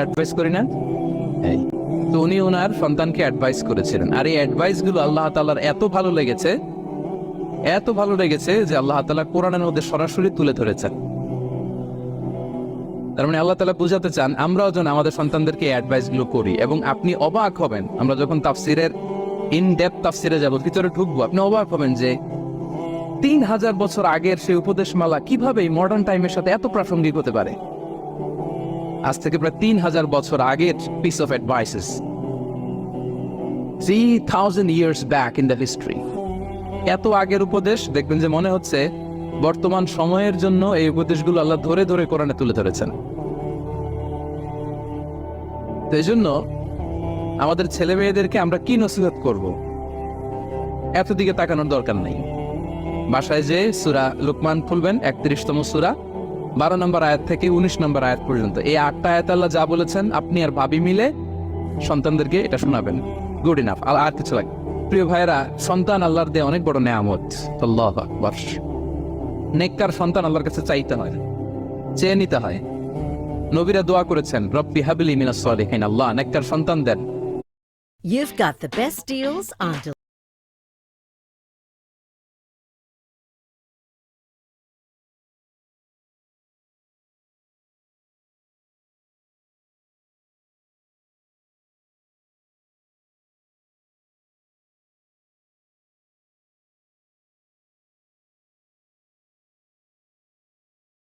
Advice করি না? তো উনি ওনার সন্তানকে অ্যাডভাইস করেছিলেন। আর এই অ্যাডভাইসগুলো আল্লাহ তাআলার এত ভালো লেগেছে এত ভালো লেগেছে যে আল্লাহ তাআলা কোরআনের মধ্যে সরাসরি তুলে ধরেছেন। তার মানে আল্লাহ তাআলা বুঝাতে চান আমরাও যেন আমাদের সন্তানদেরকে অ্যাডভাইসগুলো করি এবং আপনি অবাক হবেন। আমরা যখন তাফসিরের ইন ডেপথ তাফসিরে যাব ভিতরে ঢুকবো আপনি অবাক হবেন যে তিন হাজার বছর আগের সেই উপদেশমালা কীভাবে মডার্ন টাইমের সাথে এত প্রাসঙ্গিক হতে পারে? আজ থেকে প্রায় তিন হাজার বছর আগের piece of advices three thousand years back in the history এত আগের উপদেশ, দেখবেন যে মনে হচ্ছে বর্তমান সময়ের জন্য এই উপদেশগুলো আল্লাহ ধরে ধরে কোরআনে তুলে ধরেছেন। এই জন্য আমাদের ছেলে মেয়েদেরকে আমরা কি নসিহত করব? এত দিকে তাকানোর দরকার নেই। বাসায় যে সুরা লুকমান খুলবেন, একত্রিশতম সুরা। বারো নম্বর আয়াত থেকে উনিশ নম্বর আয়াত পর্যন্ত। এই আটটা আয়াত আল্লাহ যা বলেছেন, আপনি আর ভাবি মিলে সন্তানদেরকে এটা শোনাবেন। গুড ইনাফ আর আর কিছু লাগে প্রিয় ভাইয়েরা, সন্তান আল্লাহর দিয়ে অনেক বড় নেয়ামত। আল্লাহ নেককার সন্তান আল্লাহর কাছে চাইতে হয় চেয়ে নিতে হয়। নবীরা দোয়া করেছেন, রব্বি হাবিলি মিনাস আল্লাহ নেককার সন্তান দেন। You've got the best deals on